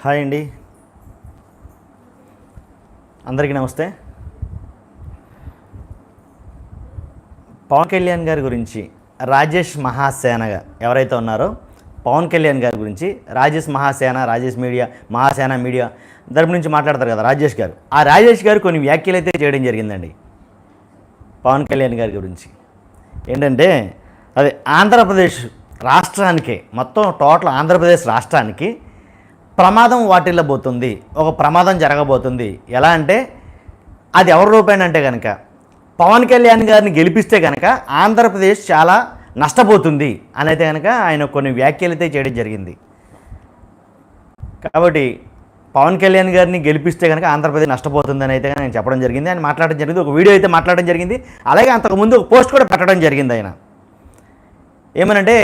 Hi అండి. అందరికీ నమస్తే. పవన్ కళ్యాణ్ గారి గురించి రాజేష్ మహాసేనగా ఎవరైతే ఉన్నారో పవన్ కళ్యాణ్ గారి గురించి రాజేష్ మహాసేన రాజేష్ మీడియా మహాసేన మీడియా తరపు నుంచి మాట్లాడతారు కదా రాజేష్ గారు. ఆ రాజేష్ గారు కొన్ని వ్యాఖ్యలు అయితే చేయడం జరిగిందండి పవన్ కళ్యాణ్ గారి గురించి. ఏంటంటే అదే ఆంధ్రప్రదేశ్ రాష్ట్రానికే మొత్తం టోటల్ ఆంధ్రప్రదేశ్ రాష్ట్రానికి ప్రమాదం వాటిల్లబోతుంది ఒక ప్రమాదం జరగబోతుంది. ఎలా అంటే అది ఎవరి రూపాయన అంటే కనుక పవన్ కళ్యాణ్ గారిని గెలిపిస్తే కనుక ఆంధ్రప్రదేశ్ చాలా నష్టపోతుంది అని అయితే కనుక ఆయన కొన్ని వ్యాఖ్యలు అయితే చేయడం జరిగింది. కాబట్టి పవన్ కళ్యాణ్ గారిని గెలిపిస్తే కనుక ఆంధ్రప్రదేశ్ నష్టపోతుందని అయితే నేను చెప్పడం జరిగింది. ఆయన మాట్లాడడం జరిగింది. ఒక వీడియో అయితే మాట్లాడడం జరిగింది. అలాగే అంతకుముందు ఒక పోస్ట్ కూడా పెట్టడం జరిగింది ఆయన. ఏమనంటే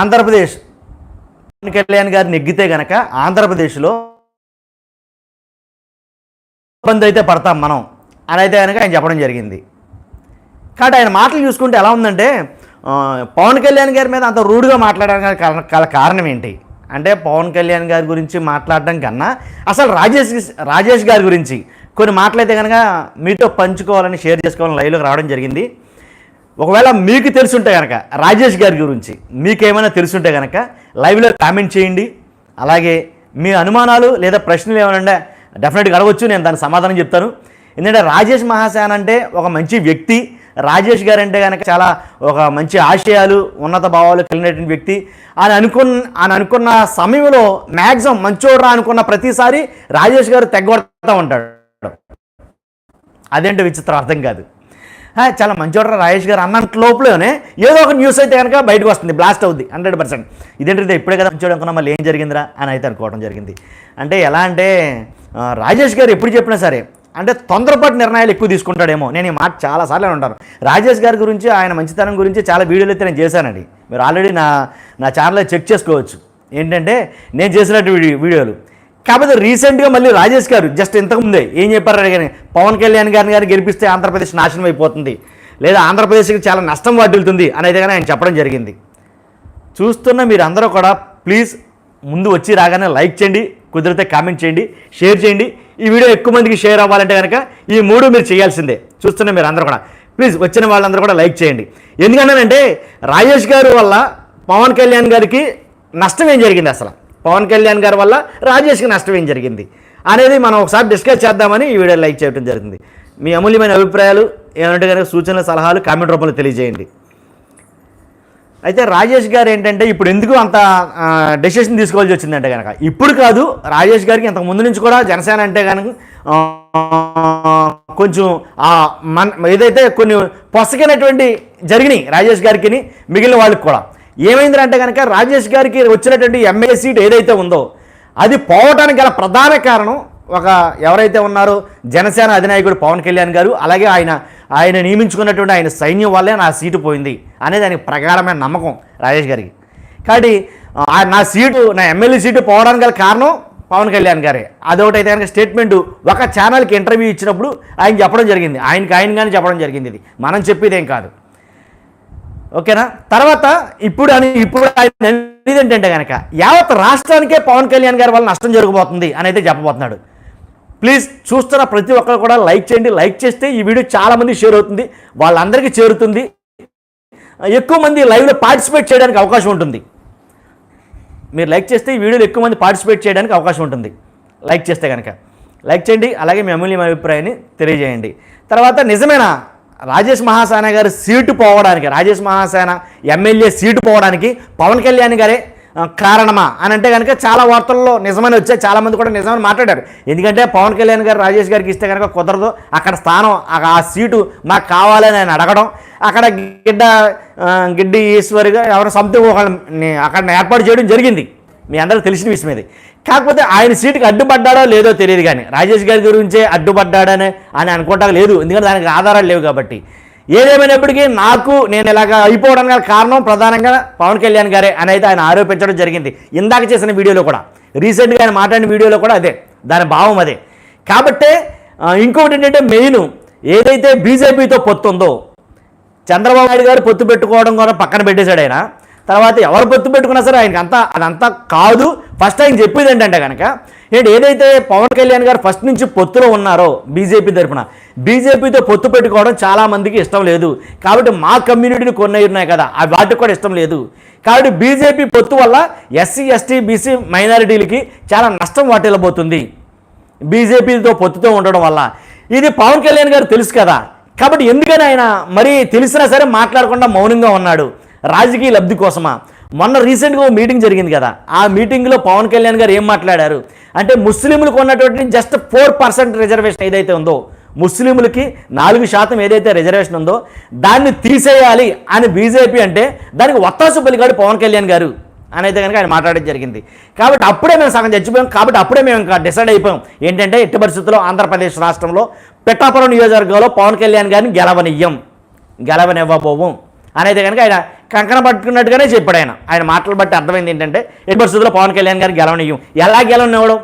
ఆంధ్రప్రదేశ్ పవన్ కళ్యాణ్ గారు నెగ్గితే గనక ఆంధ్రప్రదేశ్లో ఇబ్బంది అయితే పడతాం మనం అని అయితే కనుక ఆయన చెప్పడం జరిగింది. కాబట్టి ఆయన మాటలు చూసుకుంటే ఎలా ఉందంటే పవన్ కళ్యాణ్ గారి మీద అంత రూడ్గా మాట్లాడడానికి కారణ- కారణం ఏంటి? అంటే పవన్ కళ్యాణ్ గారి గురించి మాట్లాడడం కన్నా అసలు రాజేష్ రాజేష్ గారి గురించి కొన్ని మాటలైతే కనుక మీతో పంచుకోవాలని షేర్ చేసుకోవాలని లైవ్లోకి రావడం జరిగింది. ఒకవేళ మీకు తెలుసుంటే కనుక రాజేష్ గారి గురించి మీకేమైనా తెలుసుంటే కనుక లైవ్లో కామెంట్ చేయండి. అలాగే మీ అనుమానాలు లేదా ప్రశ్నలు ఏమైనా డెఫినెట్గా అడగవచ్చు నేను దానికి సమాధానం చెప్తాను. ఎందుకంటే రాజేష్ మహాసేన అంటే ఒక మంచి వ్యక్తి. రాజేష్ గారు అంటే కనుక చాలా ఒక మంచి ఆశయాలు ఉన్నత భావాలు కలిగినటువంటి వ్యక్తి. అని అనుకున్న అని అనుకున్న సమయంలో మ్యాక్సిమం మంచోడ్రా అనుకున్న ప్రతిసారి రాజేష్ గారు తెగ్గొడతా ఉంటాడు. అదేంటో విచిత్రం అర్థం కాదు. చాలా మంచివాడు రాజేష్ గారు అన్నంత లోపలనే ఏదో ఒక న్యూస్ అయితే కనుక బయటకు వస్తుంది బ్లాస్ట్ అవుద్ది హండ్రెడ్ పర్సెంట్ ఇదేంటిది ఇప్పుడే కదా మంచివాడు అనుకున్నా మళ్ళీ ఏం జరిగిందిరా అని అయితే అనుకోవడం జరిగింది. అంటే ఎలా అంటే రాజేష్ గారు ఎప్పుడు చెప్పినా సరే అంటే తొందరపాటు నిర్ణయాలు ఎక్కువ తీసుకుంటాడేమో. నేను ఈ మాట చాలాసార్లు ఉంటాను రాజేష్ గారి గురించి ఆయన మంచితనం గురించి చాలా వీడియోలు అయితే నేను చేశానండి. మీరు ఆల్రెడీ నా నా ఛానల్లో చెక్ చేసుకోవచ్చు. ఏంటంటే నేను చేసినట్టు వీడియో వీడియోలు. కాకపోతే రీసెంట్గా మళ్ళీ రాజేష్ గారు జస్ట్ ఇంతకుముందే ఏం చెప్పారు కానీ పవన్ కళ్యాణ్ గారిని గారిని గెలిపిస్తే ఆంధ్రప్రదేశ్ నాశనం అయిపోతుంది. లేదా ఆంధ్రప్రదేశ్కి చాలా నష్టం వాటిల్తుంది అనేది కానీ ఆయన చెప్పడం జరిగింది. చూస్తున్న మీరు అందరూ కూడా ప్లీజ్ ముందు వచ్చి రాగానే లైక్ చేయండి కుదిరితే కామెంట్ చేయండి షేర్ చేయండి. ఈ వీడియో ఎక్కువ మందికి షేర్ అవ్వాలంటే కనుక ఈ మూడు మీరు చేయాల్సిందే. చూస్తున్న మీరు అందరూ కూడా ప్లీజ్ వచ్చిన వాళ్ళందరూ కూడా లైక్ చేయండి. ఎందుకంటే రాజేష్ గారు వల్ల పవన్ కళ్యాణ్ గారికి నష్టం ఏం జరిగింది అసలు? పవన్ కళ్యాణ్ గారి వల్ల రాజేష్కి నష్టం ఏం జరిగింది అనేది మనం ఒకసారి డిస్కస్ చేద్దామని ఈ వీడియో లైక్ చేయడం జరిగింది. మీ అమూల్యమైన అభిప్రాయాలు ఏమంటే కనుక సూచనలు సలహాలు కామెంట్ రూపంలో తెలియజేయండి. అయితే రాజేష్ గారు ఏంటంటే ఇప్పుడు ఎందుకు అంత డెసిషన్ తీసుకోవాల్సి వచ్చిందంటే కనుక ఇప్పుడు కాదు రాజేష్ గారికి ఇంతకు ముందు నుంచి కూడా జనసేన అంటే కనుక కొంచెం ఆ మన ఏదైతే కొన్ని పొసకైనటువంటి జరిగినాయి రాజేష్ గారికి మిగిలిన వాళ్ళకి కూడా. ఏమైంది అంటే కనుక రాజేష్ గారికి వచ్చినటువంటి ఎమ్మెల్యే సీట్ ఏదైతే ఉందో అది పోవటానికి గల ప్రధాన కారణం ఒక ఎవరైతే ఉన్నారో జనసేన అధినాయకుడు పవన్ కళ్యాణ్ గారు అలాగే ఆయన ఆయన నియమించుకున్నటువంటి ఆయన సైన్యం వల్లే నా సీటు పోయింది అనేది దానికి ప్రగాఢమైన నమ్మకం రాజేష్ గారికి. కాబట్టి నా సీటు నా ఎమ్మెల్యే సీటు పోవడానికి గల కారణం పవన్ కళ్యాణ్ గారే. అదొకటి అయితే కనుక స్టేట్మెంట్ ఒక ఛానల్కి ఇంటర్వ్యూ ఇచ్చినప్పుడు ఆయన చెప్పడం జరిగింది. ఆయనకి ఆయన కానీ చెప్పడం జరిగింది ఇది. మనం చెప్పేదేం కాదు. ఓకేనా? తర్వాత ఇప్పుడు అని ఇప్పుడు ఆయన ఏంటంటే కనుక యావత్ రాష్ట్రానికే పవన్ కళ్యాణ్ గారి వల్ల నష్టం జరగబోతుంది అని అయితే చెప్పబోతున్నాడు. ప్లీజ్ చూస్తున్న ప్రతి ఒక్కరు కూడా లైక్ చేయండి. లైక్ చేస్తే ఈ వీడియో చాలా మంది షేర్ అవుతుంది. వాళ్ళందరికీ చేరుతుంది. ఎక్కువ మంది లైవ్లో పార్టిసిపేట్ చేయడానికి అవకాశం ఉంటుంది. మీరు లైక్ చేస్తే ఈ వీడియోలో ఎక్కువ మంది పార్టిసిపేట్ చేయడానికి అవకాశం ఉంటుంది. లైక్ చేస్తే కనుక లైక్ చేయండి. అలాగే మీ అమూల్యమైన అభిప్రాయాన్ని తెలియజేయండి. తర్వాత నిజమేనా? రాజేష్ మహాసేన గారి సీటు పోవడానికి రాజేష్ మహాసేన ఎమ్మెల్యే సీటు పోవడానికి పవన్ కళ్యాణ్ గారే కారణమా? అని అంటే కనుక చాలా వార్తల్లో నిజమని వచ్చాయి చాలామంది కూడా నిజమని మాట్లాడారు. ఎందుకంటే పవన్ కళ్యాణ్ గారు రాజేష్ గారికి ఇస్తే కనుక కుదరదు. అక్కడ స్థానం ఆ- సీటు మాకు కావాలని ఆయన అడగడం. అక్కడ గిడ్డ ఆ, గిడ్డి ఈశ్వరిగా ఎవరు సంథింగ్ ఒకళ్ళని అక్కడ ఏర్పాటు చేయడం జరిగింది. మీ అందరికీ తెలిసిన విషయం ఇది. కాకపోతే ఆయన సీటుకి అడ్డుపడ్డాడో లేదో తెలియదు కానీ రాజేష్ గారి గురించే అడ్డుపడ్డాడని అని అనుకోవటం లేదు. ఎందుకంటే దానికి ఆధారాలు లేవు కాబట్టి. ఏదేమైనప్పటికీ నాకు నేను ఇలాగ అయిపోవడానికి కారణం ప్రధానంగా పవన్ కళ్యాణ్ గారే అని అయితే ఆయన ఆరోపించడం జరిగింది. ఇందాక చేసిన వీడియోలో కూడా. రీసెంట్గా ఆయన మాట్లాడిన వీడియోలో కూడా అదే. దాని భావం అదే. కాబట్టే ఇంకొకటి ఏంటంటే మెయిన్ ఏదైతే బీజేపీతో పొత్తు ఉందో చంద్రబాబు నాయుడు గారు పొత్తు పెట్టుకోవడం కూడా పక్కన పెట్టేశాడు ఆయన. తర్వాత ఎవరు పొత్తు పెట్టుకున్నా సరే ఆయనకి అంతా అదంతా కాదు. ఫస్ట్ ఆయన చెప్పేది ఏంటంటే కనుక ఏంటి ఏదైతే పవన్ కళ్యాణ్ గారు ఫస్ట్ నుంచి పొత్తులో ఉన్నారో బీజేపీ తరఫున బీజేపీతో పొత్తు పెట్టుకోవడం చాలా మందికి ఇష్టం లేదు. కాబట్టి మా కమ్యూనిటీని కొన్ని ఉన్నాయి కదా ఆ వాటికి కూడా ఇష్టం లేదు. కాబట్టి బీజేపీ పొత్తు వల్ల ఎస్సీ ఎస్టీ బీసీ మైనారిటీలకి చాలా నష్టం వాటిల్లబోతుంది. బీజేపీతో పొత్తుతో ఉండడం వల్ల. ఇది పవన్ కళ్యాణ్ గారు తెలుసు కదా. కాబట్టి ఎందుకని ఆయన మరి తెలిసినా సరే మాట్లాడకుండా మౌనంగా ఉన్నాడు. రాజకీయ లబ్ధి కోసమా? మొన్న రీసెంట్గా ఓ మీటింగ్ జరిగింది కదా. ఆ మీటింగ్లో పవన్ కళ్యాణ్ గారు ఏం మాట్లాడారు? అంటే ముస్లింలకు ఉన్నటువంటి జస్ట్ ఫోర్ పర్సెంట్ రిజర్వేషన్ ఏదైతే ఉందో ముస్లింలకి నాలుగు శాతం ఏదైతే రిజర్వేషన్ ఉందో దాన్ని తీసేయాలి అని బీజేపీ అంటే దానికి ఒత్తాసు పలికాడు పవన్ కళ్యాణ్ గారు అనేది కనుక ఆయన మాట్లాడడం జరిగింది. కాబట్టి అప్పుడే మేము సగం చచ్చిపోయాం. కాబట్టి అప్పుడే మేము ఇంకా డిసైడ్ అయిపోయాం. ఏంటంటే ఎట్టి పరిస్థితుల్లో ఆంధ్రప్రదేశ్ రాష్ట్రంలో పెట్టాపురం నియోజకవర్గంలో పవన్ కళ్యాణ్ గారిని గెలవనియ్యం. గెలవనివ్వబోవం అనేది కనుక ఆయన కంకణ పట్టుకున్నట్టుగానే చెప్పాడు ఆయన. ఆయన మాటలు బట్టి అర్థమైంది ఏంటంటే ఎట్టి పరిస్థితుల్లో పవన్ కళ్యాణ్ గారిని గెలవనియ్యం. ఎలా గెలవనివ్వడం?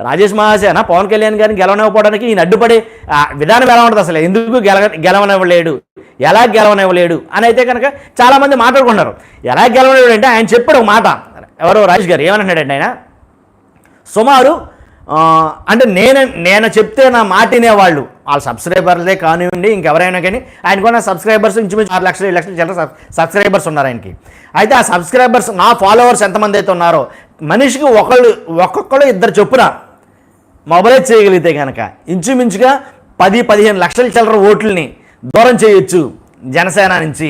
రాజేష్ మహాసేన పవన్ కళ్యాణ్ గారిని గెలవనివ్వడానికి ఈయన అడ్డుపడి ఆ విధానం ఎలా ఉంటుంది అసలు? ఎందుకు గెల గెలవనివ్వలేడు? ఎలా గెలవనివ్వలేడు? అని అయితే కనుక చాలామంది మాట్లాడుకుంటారు. ఎలా గెలవనివ్వడు అంటే ఆయన చెప్పాడు ఒక మాట. ఎవరో రాజేష్ గారు ఏమన్నాడంటే ఆయన సుమారు అంటే నేను నేను చెప్తే నా మాట వాళ్ళు వాళ్ళ సబ్స్క్రైబర్లే కానివ్వండి ఇంకెవరైనా కానీ ఆయన కూడా సబ్స్క్రైబర్స్ ఇంచుమించు ఆరు లక్షలు ఏడు లక్షలు చిల్లర సబ్స్క్రైబర్స్ ఉన్నారు ఆయనకి. అయితే ఆ సబ్స్క్రైబర్స్ నా ఫాలోవర్స్ ఎంతమంది అయితే ఉన్నారో మనిషికి ఒకళ్ళు ఒక్కొక్కళ్ళు ఇద్దరు చొప్పున మొబైలైజ్ చేయగలిగితే కనుక ఇంచుమించుగా పది పదిహేను లక్షల చిల్లర ఓట్లని దూరం చేయొచ్చు జనసేన నుంచి.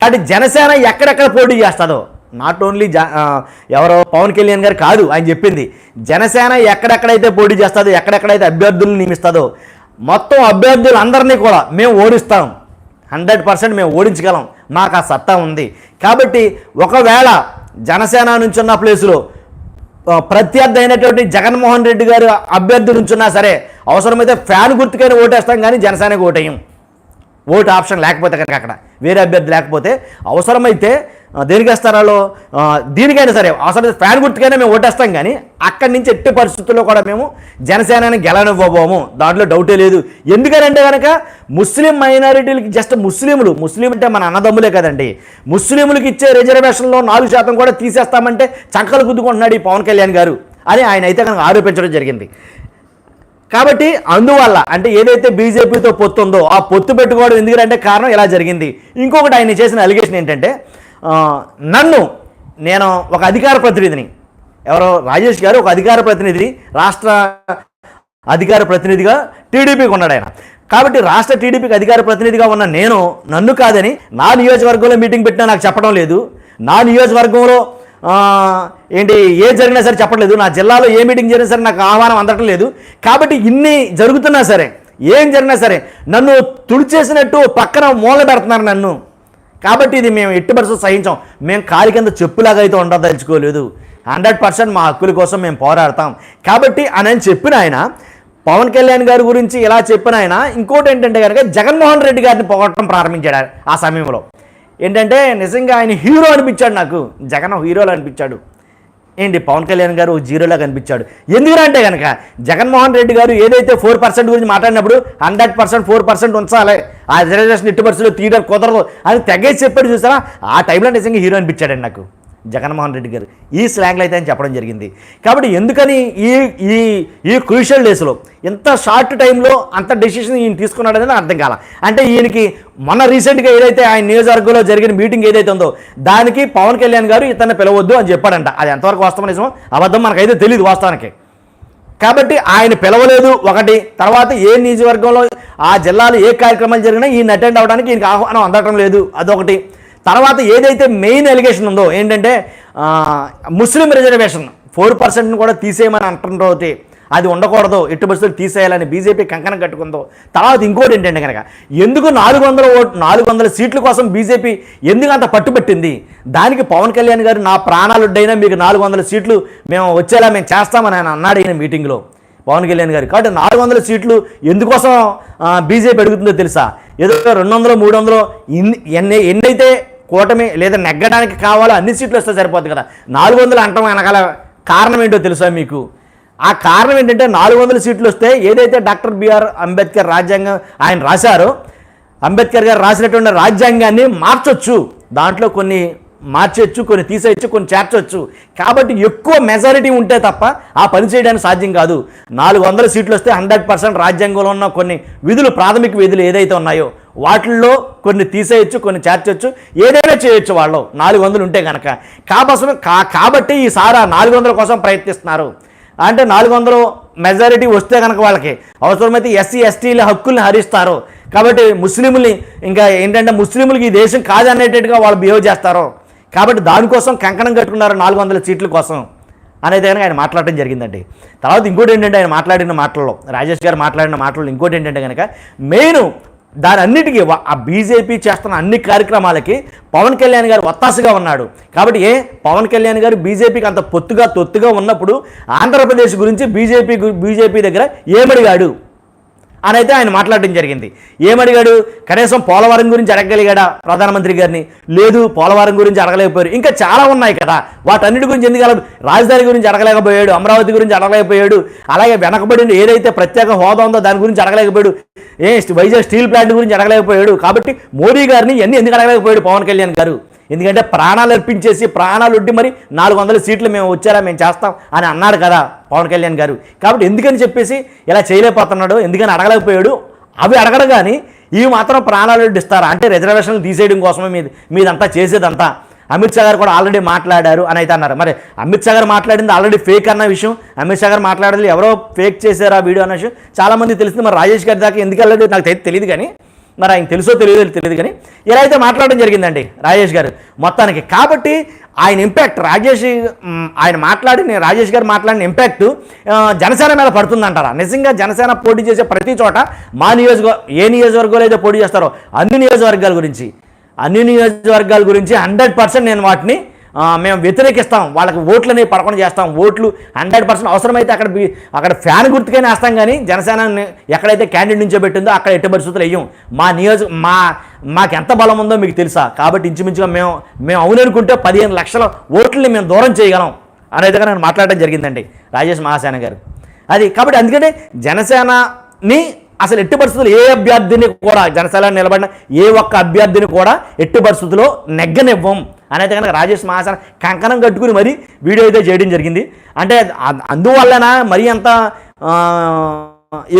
కాబట్టి జనసేన ఎక్కడెక్కడ పోటీ చేస్తుందో నాట్ ఓన్లీ జ ఎవరో పవన్ కళ్యాణ్ గారు కాదు ఆయన చెప్పింది. జనసేన ఎక్కడెక్కడైతే పోటీ చేస్తుందో ఎక్కడెక్కడైతే అభ్యర్థులను నియమిస్తుందో మొత్తం అభ్యర్థులు అందరినీ కూడా మేము ఓడిస్తాం. హండ్రెడ్ పర్సెంట్ మేము ఓడించగలం. మాకు ఆ సత్తా ఉంది. కాబట్టి ఒకవేళ జనసేన నుంచి ఉన్న ప్లేసులో ప్రత్యర్థి అయినటువంటి జగన్మోహన్ రెడ్డి గారు అభ్యర్థి నుంచున్నా సరే అవసరమైతే ఫ్యాన్ గుర్తుకైనా ఓటేస్తాం కానీ జనసేనకు ఓటేయం. ఓటు ఆప్షన్ లేకపోతే కనుక అక్కడ వేరే అభ్యర్థి లేకపోతే అవసరమైతే ఆ, దేనికి వేస్తారు దీనికైనా సరే అసలు ఫ్యాన్ గుర్తుకైనా మేము ఓటేస్తాం కానీ అక్కడి నుంచి ఎట్టి పరిస్థితుల్లో కూడా మేము జనసేనని గెలనివ్వబోము దాంట్లో డౌటే లేదు. ఎందుకనంటే కనుక ముస్లిం మైనారిటీలకి జస్ట్ ముస్లింలు ముస్లిం అంటే మన అన్నదమ్ములే కదండి. ముస్లింలకు ఇచ్చే రిజర్వేషన్లో నాలుగు శాతం కూడా తీసేస్తామంటే చక్కలు గుద్దుకుంటున్నాడు ఈ పవన్ కళ్యాణ్ గారు అని ఆయన అయితే కనుక ఆరోపించడం జరిగింది. కాబట్టి అందువల్ల అంటే ఏదైతే బీజేపీతో పొత్తు ఉందో ఆ పొత్తు పెట్టుకోవడం ఎందుకంటే కారణం ఇలా జరిగింది. ఇంకొకటి ఆయన చేసిన అలిగేషన్ ఏంటంటే నన్ను నేను ఒక అధికార ప్రతినిధిని. ఎవరో రాజేష్ గారు ఒక అధికార ప్రతినిధి రాష్ట్ర అధికార ప్రతినిధిగా టీడీపీకి ఉన్నాడు ఆయన. కాబట్టి రాష్ట్ర టీడీపీకి అధికార ప్రతినిధిగా ఉన్న నేను నన్ను కాదని నా నియోజకవర్గంలో మీటింగ్ పెట్టినా నాకు చెప్పడం లేదు. నా నియోజకవర్గంలో ఏంటి ఏ జరిగినా సరే చెప్పట్లేదు. నా జిల్లాలో ఏ మీటింగ్ జరిగినా సరే నాకు ఆహ్వానం అందటం లేదు. కాబట్టి ఇన్ని జరుగుతున్నా సరే ఏం జరిగినా సరే నన్ను తుడిచేసినట్టు పక్కన మూల పెడుతున్నారు నన్ను. కాబట్టి ఇది మేము ఎట్టి పరిస్థితి సహించాం. మేము కాలి కింద చెప్పులాగా అయితే ఉండదలుచుకోలేదు హండ్రెడ్ పర్సెంట్ మా హక్కుల కోసం మేము పోరాడతాం. కాబట్టి అని చెప్పిన ఆయన పవన్ కళ్యాణ్ గారి గురించి ఇలా చెప్పిన ఆయన ఇంకోటి ఏంటంటే కనుక జగన్మోహన్ రెడ్డి గారిని పొగట్టడం ప్రారంభించాడు ఆ- ఆ సమయంలో. ఏంటంటే నిజంగా ఆయన హీరో అనిపించాడు నాకు. జగన్ హీరోలు అనిపించాడు. ఏంటి పవన్ కళ్యాణ్ గారు జీరోలా కనిపించాడు ఎందుకంటే కనుక జగన్మోహన్ రెడ్డి గారు ఏదైతే ఫోర్ పర్సెంట్ గురించి మాట్లాడినప్పుడు హండ్రెడ్ పర్సెంట్ ఫోర్ పర్సెంట్ ఉంచాలి. ఆ రిజర్వేషన్ ఎట్టి పరిస్థితుల్లో తీయడం కుదరదు అని తెగేసి చెప్పాడు చూసారా ఆ టైంలో నిజంగా హీరో అనిపించాడండి నాకు. జగన్మోహన్ రెడ్డి గారు. ఈ స్లాంగ్లో అయితే అని చెప్పడం జరిగింది. కాబట్టి ఎందుకని ఈ ఈ ఈ క్రూషియల్ డేస్లో ఎంత షార్ట్ టైంలో అంత డెసిషన్ ఈయన తీసుకున్నాడు అనేది అర్థం కాల. అంటే ఈయనకి మొన్న రీసెంట్గా ఏదైతే ఆయన నియోజకవర్గంలో జరిగిన మీటింగ్ ఏదైతే ఉందో దానికి పవన్ కళ్యాణ్ గారు ఇతన్ని పిలవద్దు అని చెప్పాడంట. అది ఎంతవరకు వాస్తవం నిజం అబద్ధం మనకైతే తెలియదు వాస్తవానికి. కాబట్టి ఆయన పిలవలేదు ఒకటి. తర్వాత ఏ నియోజకవర్గంలో ఆ జిల్లాలో ఏ కార్యక్రమాలు జరిగినా ఈయన అటెండ్ అవ్వడానికి ఈయనకి ఆహ్వానం అందటం లేదు. అదొకటి. తర్వాత ఏదైతే మెయిన్ ఎలిగేషన్ ఉందో ఏంటంటే ముస్లిం రిజర్వేషన్ ఫోర్ పర్సెంట్ని కూడా తీసేయమని అంటుంటే అది ఉండకూడదు. ఎట్టు బస్సులు తీసేయాలని బీజేపీ కంకణం కట్టుకుందో. తర్వాత ఇంకోటి ఏంటంటే కనుక ఎందుకు నాలుగు వందల ఓటు నాలుగు వందల సీట్ల కోసం బీజేపీ ఎందుకు అంత పట్టుబట్టింది? దానికి పవన్ కళ్యాణ్ గారు నా ప్రాణాలుడ్డైనా మీకు నాలుగు వందల సీట్లు మేము వచ్చేలా మేము చేస్తామని ఆయన అన్నాడు ఈయన మీటింగ్లో. పవన్ కళ్యాణ్ గారు. కాబట్టి నాలుగు వందల సీట్లు ఎందుకోసం బీజేపీ అడుగుతుందో తెలుసా? ఏదో రెండు వందలు మూడు వందలు ఎన్ని ఎన్నైతే కూటమి లేదా నెగ్గడానికి కావాలో అన్ని సీట్లు వస్తే సరిపోతుంది కదా. నాలుగు వందలు అంటాం వెనకాల కారణం ఏంటో తెలుసా మీకు? ఆ కారణం ఏంటంటే నాలుగు వందల సీట్లు వస్తే ఏదైతే డాక్టర్ బిఆర్ అంబేద్కర్ రాజ్యాంగం ఆయన రాశారో అంబేద్కర్ గారు రాసినటువంటి రాజ్యాంగాన్ని మార్చొచ్చు. దాంట్లో కొన్ని మార్చొచ్చు కొన్ని తీసేయచ్చు కొన్ని చేర్చొచ్చు. కాబట్టి ఎక్కువ మెజారిటీ ఉంటే తప్ప ఆ పని చేయడానికి సాధ్యం కాదు. నాలుగు వందల సీట్లు వస్తే హండ్రెడ్ పర్సెంట్ రాజ్యాంగంలో ఉన్న కొన్ని విధులు ప్రాథమిక విధులు ఏదైతే ఉన్నాయో వాటిల్లో కొన్ని తీసేయచ్చు కొన్ని చేర్చొచ్చు. ఏదైనా చేయొచ్చు వాళ్ళు. నాలుగు వందలు ఉంటే కనుక కాబసం కా కాబట్టి ఈసారి ఆ నాలుగు వందల కోసం ప్రయత్నిస్తున్నారు. అంటే నాలుగు వందలు మెజారిటీ వస్తే కనుక వాళ్ళకి అవసరమైతే ఎస్సీ ఎస్టీల హక్కుల్ని హరిస్తారు. కాబట్టి ముస్లింలని ఇంకా ఏంటంటే ముస్లింలకి ఈ దేశం కాదనేటట్టుగా వాళ్ళు బిహేవ్ చేస్తారు. కాబట్టి దానికోసం కంకణం కట్టుకున్నారు నాలుగు వందల సీట్ల కోసం అనేది కనుక ఆయన మాట్లాడడం జరిగిందండి. తర్వాత ఇంకోటి ఏంటంటే ఆయన మాట్లాడిన మాటల్లో రాజేష్ గారు మాట్లాడిన మాటల్లో ఇంకోటి ఏంటంటే కనుక మెయిన్ దాని అన్నిటికీ ఆ బీజేపీ చేస్తున్న అన్ని కార్యక్రమాలకి పవన్ కళ్యాణ్ గారు ఒత్తాసుగా ఉన్నాడు. కాబట్టి ఏ? పవన్ కళ్యాణ్ గారు బీజేపీకి అంత పొత్తుగా తొత్తుగా ఉన్నప్పుడు ఆంధ్రప్రదేశ్ గురించి బీజేపీ బీజేపీ దగ్గర ఏమడిగాడు? అని అయితే ఆయన మాట్లాడడం జరిగింది. ఏమడిగాడు? కనీసం పోలవరం గురించి అడగగలిగాడా ప్రధానమంత్రి గారిని? లేదు పోలవరం గురించి అడగలేకపోయారు. ఇంకా చాలా ఉన్నాయి కదా. వాటన్నిటి గురించి ఎందుకు రాజధాని గురించి అడగలేకపోయాడు అమరావతి గురించి అడగలేకపోయాడు అలాగే వెనకబడిన ఏదైతే ప్రత్యేక హోదా ఉందో దాని గురించి అడగలేకపోయాడు ఏ వైజాగ్ స్టీల్ ప్లాంట్ గురించి అడగలేకపోయాడు. కాబట్టి మోడీ గారిని ఇవన్నీ ఎందుకు అడగలేకపోయాడు పవన్ కళ్యాణ్ గారు? ఎందుకంటే ప్రాణాలు అర్పించేసి ప్రాణాలు ఒడ్డి మరి నాలుగు వందల సీట్లు మేము వచ్చారా మేము చేస్తాం అని అన్నాడు కదా పవన్ కళ్యాణ్ గారు. కాబట్టి ఎందుకని చెప్పేసి ఇలా చేయలేకపోతున్నాడు ఎందుకని అడగలేకపోయాడు? అవి అడగడం కానీ ఇవి మాత్రం ప్రాణాలు ఇస్తారా అంటే రిజర్వేషన్లు తీసేయడం కోసమే మీది మీదంతా చేసేదంతా. అమిత్ షా గారు కూడా ఆల్రెడీ మాట్లాడారు అని అయితే అన్నారు. మరి అమిత్ షా గారు మాట్లాడింది ఆల్రెడీ ఫేక్ అన్న విషయం. అమిత్ షా గారు మాట్లాడేది ఎవరో ఫేక్ చేశారు ఆ వీడియో అన్న విషయం. చాలామంది తెలిసింది మరి రాజేష్ గారి దాకా ఎందుకు వెళ్ళలేదు నాకు తెలియదు కానీ మరి ఆయన తెలుసో తెలియదో తెలియదు కానీ ఇలా అయితే మాట్లాడడం జరిగిందండి రాజేష్ గారు. మొత్తానికి కాబట్టి ఆయన ఇంపాక్ట్ రాజేష్ ఆయన ఆయన మాట్లాడిన రాజేష్ గారు మాట్లాడిన ఇంపాక్ట్ జనసేన మీద పడుతుందంటారా? నిజంగా జనసేన పోటీ చేసే ప్రతి చోట మా నియోజకవర్గ ఏ నియోజకవర్గంలో అయితే పోటీ చేస్తారో అన్ని నియోజకవర్గాల గురించి అన్ని నియోజకవర్గాల గురించి హండ్రెడ్ పర్సెంట్ నేను వాటిని మేము వ్యతిరేకిస్తాం. వాళ్ళకి ఓట్లని పడకుండా చేస్తాం. ఓట్లు హండ్రెడ్ పర్సెంట్ అవసరమైతే అక్కడ అక్కడ ఫ్యాన్ గుర్తుకైనా వేస్తాం కానీ జనసేన ఎక్కడైతే క్యాండిడేట్ నుంచో పెట్టిందో అక్కడ ఎట్టి పరిస్థితులు అయ్యాం మా నియోజక మా మాకు ఎంత బలం ఉందో మీకు తెలుసా? కాబట్టి ఇంచుమించుగా మేము మేము అవుననుకుంటే పదిహేను లక్షల ఓట్లని మేము దూరం చేయగలం అనేది నేను మాట్లాడడం జరిగిందండి రాజేష్ మహాసేన గారు. అది కాబట్టి అందుకనే జనసేనని అసలు ఎట్టి పరిస్థితుల్లో ఏ అభ్యర్థిని కూడా జనసేన నిలబడిన ఏ ఒక్క అభ్యర్థిని కూడా ఎట్టి పరిస్థితుల్లో నెగ్గనివ్వం. అనేది కనుక రాజేష్ మహాసన కంకణం కట్టుకుని మరి వీడియో అయితే చేయడం జరిగింది. అంటే అందువల్లనా అందువల్లన మరీ అంత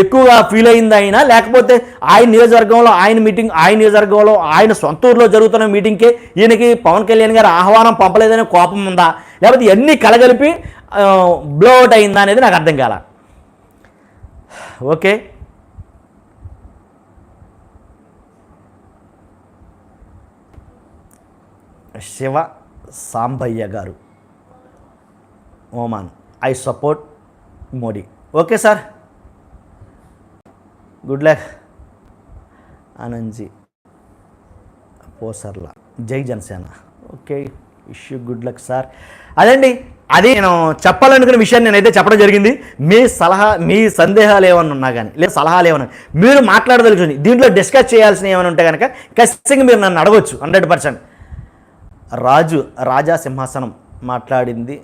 ఎక్కువగా ఫీల్ అయింది ఆయన లేకపోతే ఆయన నియోజకవర్గంలో ఆయన మీటింగ్ ఆయన నియోజకవర్గంలో ఆయన సొంత ఊర్లో జరుగుతున్న మీటింగ్కే ఈయనకి పవన్ కళ్యాణ్ గారు ఆహ్వానం పంపలేదనే కోపం ఉందా? లేకపోతే ఇవన్నీ కలగలిపి బ్లో అవుట్ అయిందా అనేది నాకు అర్థం కాల. ఓకే. శివ సాంబయ్య గారు. Oman I support Modi. Okay sir. Good luck. ఆనంజీ Posarla. జై Janasena. Okay issue good luck sir. అదండి అది నేను చెప్పాలనుకున్న విషయాన్ని నేనైతే చెప్పడం జరిగింది. మీ సలహా మీ సందేహాలు ఏమైనా ఉన్నా కానీ లేదా సలహాలు ఏమైనా మీరు మాట్లాడదలుచుంది దీంట్లో డిస్కస్ చేయాల్సిన ఏమైనా ఉంటే కనుక ఖచ్చితంగా మీరు నన్ను అడగవచ్చు హండ్రెడ్ పర్సెంట్. రాజు రాజా సింహాసనం మాట్లాడింది.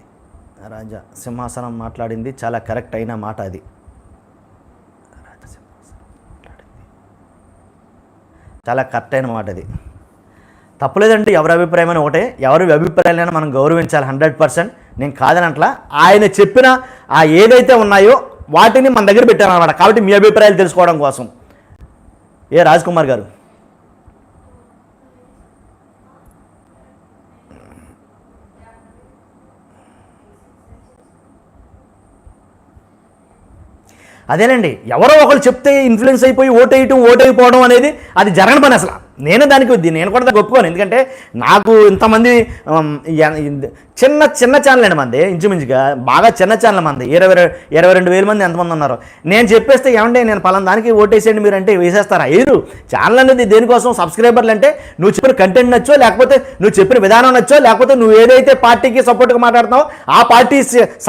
రాజా సింహాసనం మాట్లాడింది. చాలా కరెక్ట్ అయిన మాట అది. రాజా సింహాసనం చాలా కరెక్ట్ అయిన మాట అది. తప్పలేదంటే ఎవరి అభిప్రాయం ఒకటే. ఎవరి అభిప్రాయాలైనా మనం గౌరవించాలి హండ్రెడ్ పర్సెంట్. నేను కాదనట్లా. ఆయన చెప్పిన ఆ ఏదైతే ఉన్నాయో వాటిని మన దగ్గర పెట్టారనమాట కాబట్టి మీ అభిప్రాయాలు తెలుసుకోవడం కోసం. ఏ రాజ్ కుమార్ గారు? అదేనండి ఎవరో ఒకరు చెప్తే ఇన్ఫ్లుయెన్స్ అయిపోయి ఓటేయటం ఓటైపోవడం అనేది అది జరగని పని అసలు. నేను దానికి వద్ది నేను కూడా దానికి ఒప్పుకోను. ఎందుకంటే నాకు ఇంతమంది చిన్న చిన్న ఛానల్ అండి మంది ఇంచుమించుగా బాగా చిన్న ఛానల్ మంది ఇరవై ఇరవై రెండు వేల మంది ఎంతమంది ఉన్నారు. నేను చెప్పేస్తే ఏమంటే నేను పలానా దానికి ఓటేసేయండి మీరు అంటే వేసేస్తారా? వేయరు ఛానల్ అనేది దేనికోసం? సబ్స్క్రైబర్లు అంటే నువ్వు చెప్పిన కంటెంట్ నచ్చో లేకపోతే నువ్వు చెప్పిన విధానం నచ్చో లేకపోతే నువ్వు ఏదైతే పార్టీకి సపోర్ట్గా మాట్లాడుతున్నావో ఆ పార్టీ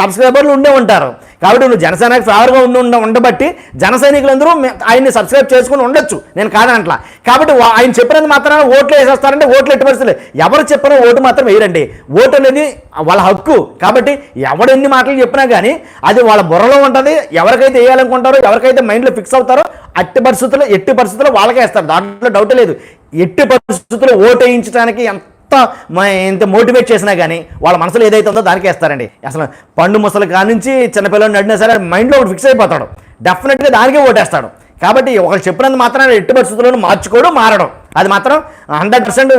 సబ్స్క్రైబర్లు ఉండే ఉంటారు. కాబట్టి నువ్వు జనసేనకి ఫేవర్గా ఉండి ఉండ ఉండబట్టి జన సైనికులందరూ ఆయన్ని సబ్స్క్రైబ్ చేసుకుని ఉండొచ్చు. నేను కాదనట్లా. కాబట్టి ఆయన ఆయన మాత్రమే మాత్రాన ఓట్లు వేసేస్తారంటే ఓట్లు ఎట్టి పరిస్థితులు ఎవరు చెప్పినా ఓటు మాత్రం వేయరండి. ఓటు అనేది వాళ్ళ హక్కు. కాబట్టి ఎవడు ఎన్ని మాటలు చెప్పినా కానీ అది వాళ్ళ బుర్రలో ఉంటుంది. ఎవరికైతే వేయాలనుకుంటారో ఎవరికైతే మైండ్లో ఫిక్స్ అవుతారో అట్టి పరిస్థితుల్లో ఎట్టి పరిస్థితుల్లో వాళ్ళకే వేస్తారు. దాంట్లో డౌట్ లేదు. ఎట్టి పరిస్థితుల్లో ఓటు వేయించడానికి ఎంత మ- ఎంత మోటివేట్ చేసినా కానీ వాళ్ళ మనసులో ఏదైతే ఉందో దానికే వేస్తారండి. అసలు పండు ముసలి కానించి చిన్నపిల్లలు నడినా సరే మైండ్లో ఒకటి ఫిక్స్ అయిపోతాడు. డెఫినెట్గా దానికే ఓటేస్తాడు. కాబట్టి ఒకరు చెప్పినంత మాత్రమే ఎట్టి పరిస్థితుల్లోనూ మార్చుకోవడం మారడం. అది మాత్రం హండ్రెడ్ పర్సెంట్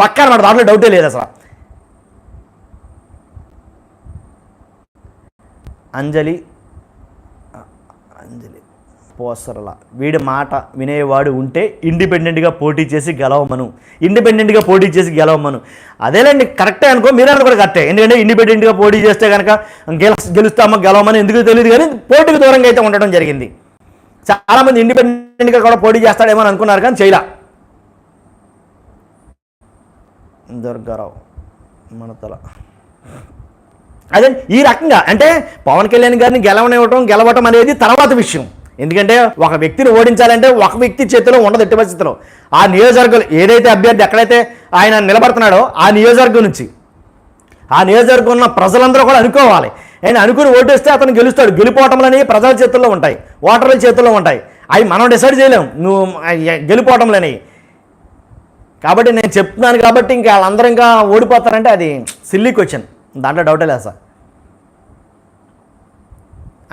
పక్కా అనమాట. దాంట్లో డౌటే లేదు అసలు. అంజలి అంజలి పోసరల. వీడి మాట వినేవాడు ఉంటే ఇండిపెండెంట్గా పోటీ చేసి గెలవమను. ఇండిపెండెంట్గా పోటీ చేసి గెలవమను. అదేలేండి కరెక్టే అనుకో మీరన్నా కూడా కరెక్టే. ఎందుకంటే ఇండిపెండెంట్గా పోటీ చేస్తే కనుక గెల గెలుస్తామో గెలవమని ఎందుకు తెలియదు కానీ పోటీకి దూరంగా అయితే ఉండడం జరిగింది. చాలామంది ఇండిపెండెంట్గా కూడా పోటీ చేస్తాడేమో అని అనుకున్నారు కానీ చేయలే. దుర్గారావు మనతల అదే ఈ రకంగా అంటే పవన్ కళ్యాణ్ గారిని గెలవనివ్వటం గెలవటం అనేది తర్వాత విషయం. ఎందుకంటే ఒక వ్యక్తిని ఓడించాలంటే ఒక వ్యక్తి చేతిలో ఉండదు ఎట్టి పరిస్థితిలో ఆ నియోజకవర్గం ఏదైతే అభ్యర్థి ఎక్కడైతే ఆయన నిలబడుతున్నాడో ఆ నియోజకవర్గం నుంచి. ఆ నియోజకవర్గం ఉన్న ప్రజలందరూ కూడా అనుకోవాలి. ఆయన అనుకుని ఓటేస్తే అతను గెలుస్తాడు. గెలుపోవటంలు అనేవి ప్రజల చేతుల్లో ఉంటాయి. ఓటర్ల చేతుల్లో ఉంటాయి. అవి మనం డిసైడ్ చేయలేం. నువ్వు గెలుపోవటంలు కాబట్టి నేను చెప్తున్నాను కాబట్టి ఇంకా వాళ్ళందరూ ఇంకా ఓడిపోతారంటే అది సిల్లీ క్వశ్చన్ దాంట్లో డౌటే లేదు సార్.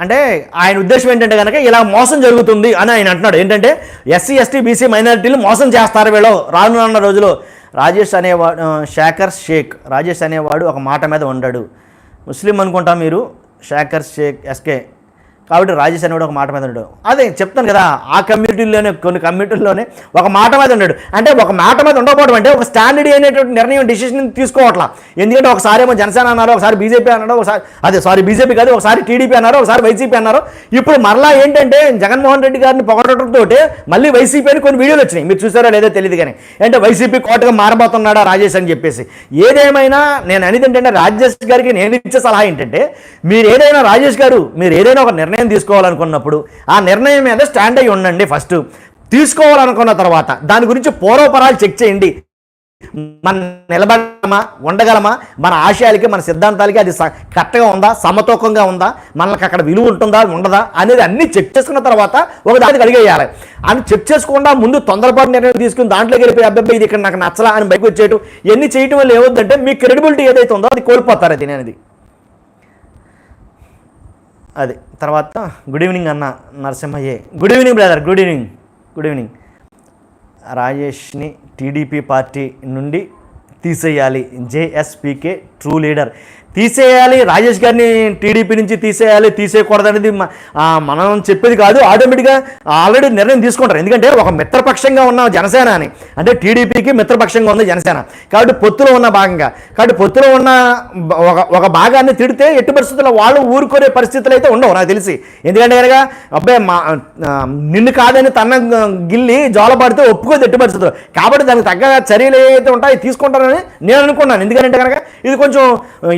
అంటే ఆయన ఉద్దేశం ఏంటంటే కనుక ఇలా మోసం జరుగుతుంది అని ఆయన అంటున్నాడు. ఏంటంటే ఎస్సీ ఎస్టీ బీసీ మైనారిటీలు మోసం చేస్తారు వీళ్ళు. రానున్న రోజులు రాజేష్ అనేవాడు షాకర్ షేక్ రాజేష్ అనేవాడు ఒక మాట మీద ఉన్నాడు ముస్లిం అనుకుంటా మీరు? శేఖర్ షేక్ ఎస్కే. కాబట్టి రాజేష్ అనేవాడు ఒక మాట మీద ఉన్నాడు. అదే చెప్తాను కదా ఆ కమ్యూనిటీలోనే కొన్ని కమ్యూనిటీల్లోనే ఒక మాట మీద ఉన్నాడు. అంటే ఒక మాట మీద ఉండకపోవడం అంటే ఒక స్టాండర్డ్ అనేటువంటి నిర్ణయం డిసిషన్ తీసుకోవట్లా. ఎందుకంటే ఒకసారి ఏమో జనసేన అన్నారు ఒకసారి బీజేపీ అన్నాడు ఒకసారి అదే సారీ బీజేపీ కాదు ఒకసారి టీడీపీ అన్నారు ఒకసారి వైసీపీ అన్నారు. ఇప్పుడు మరలా ఏంటంటే జగన్మోహన్ రెడ్డి గారిని పొగడటంతో మళ్ళీ వైసీపీ అని కొన్ని వీడియోలు వచ్చినాయి. మీరు చూసారో లేదో తెలియదు కానీ. అంటే వైసీపీ కోటగా మారబోతున్నాడా రాజేష్ అని చెప్పేసి. ఏదేమైనా నేను అనేది ఏంటంటే రాజేష్ గారికి నేను ఇచ్చే సలహా ఏంటంటే మీరు ఏదైనా రాజేష్ గారు మీరు ఏదైనా ఒక నిర్ణయం తీసుకోవాలనుకున్నప్పుడు ఆ నిర్ణయం మీద స్టాండ్ అయ్యి ఉండండి ఫస్ట్ తీసుకోవాలనుకున్న తర్వాత దాని గురించి పూర్వపరాలు చెక్ చేయండి. మన నిలబడమా? ఉండగలమా? మన ఆశయాలకి మన సిద్ధాంతాలకి అది స- కరెక్ట్గా ఉందా? సమతూకంగా ఉందా? మనకి అక్కడ విలువ ఉంటుందా? ఉండదా? అనేది అన్ని చెక్ చేసుకున్న తర్వాత ఒక దానికి అడిగేయాలి అని చెక్ చేసుకుండా ముందు తొందరపాటు నిర్ణయం తీసుకుని దాంట్లోకి వెళ్ళిపోయి అబ్బాయి ఇది ఇక్కడ నాకు నచ్చలా అని బయటకు వచ్చేయటం ఎన్ని చేయటం వల్ల ఏమవుతుందంటే మీ క్రెడిబిలిటీ ఏదైతే ఉందో అది కోల్పోతారు అది అనేది. అది. తర్వాత గుడ్ ఈవినింగ్ అన్న నరసింహయ్యే. Good evening brother good evening good evening. రాజేష్ని TDP party నుండి తీసేయాలి. జేఎస్పీకే ట్రూ లీడర్. తీసేయాలి రాజేష్ గారిని టీడీపీ నుంచి తీసేయాలి తీసేయకూడదనేది మనం చెప్పేది కాదు. ఆటోమేటిక్గా ఆల్రెడీ నిర్ణయం తీసుకుంటారు. ఎందుకంటే ఒక మిత్రపక్షంగా ఉన్న జనసేన అని అంటే టీడీపీకి మిత్రపక్షంగా ఉంది జనసేన. కాబట్టి పొత్తులో ఉన్న భాగంగా కాబట్టి పొత్తులో ఉన్న ఒక ఒక భాగాన్ని తిడితే ఎట్టి పరిస్థితుల్లో వాళ్ళు ఊరుకునే పరిస్థితులు అయితే ఉండవు నాకు తెలిసి. ఎందుకంటే కనుక అబ్బాయి మా నిన్ను కాదని తన గిల్లి జోలపడితే ఒప్పుకోదు ఎట్టి పరిస్థితులు కాబట్టి దానికి తగ్గ చర్యలు ఏవైతే ఉంటాయో తీసుకుంటారని నేను అనుకున్నాను ఎందుకంటే కనుక ఇది కొంచెం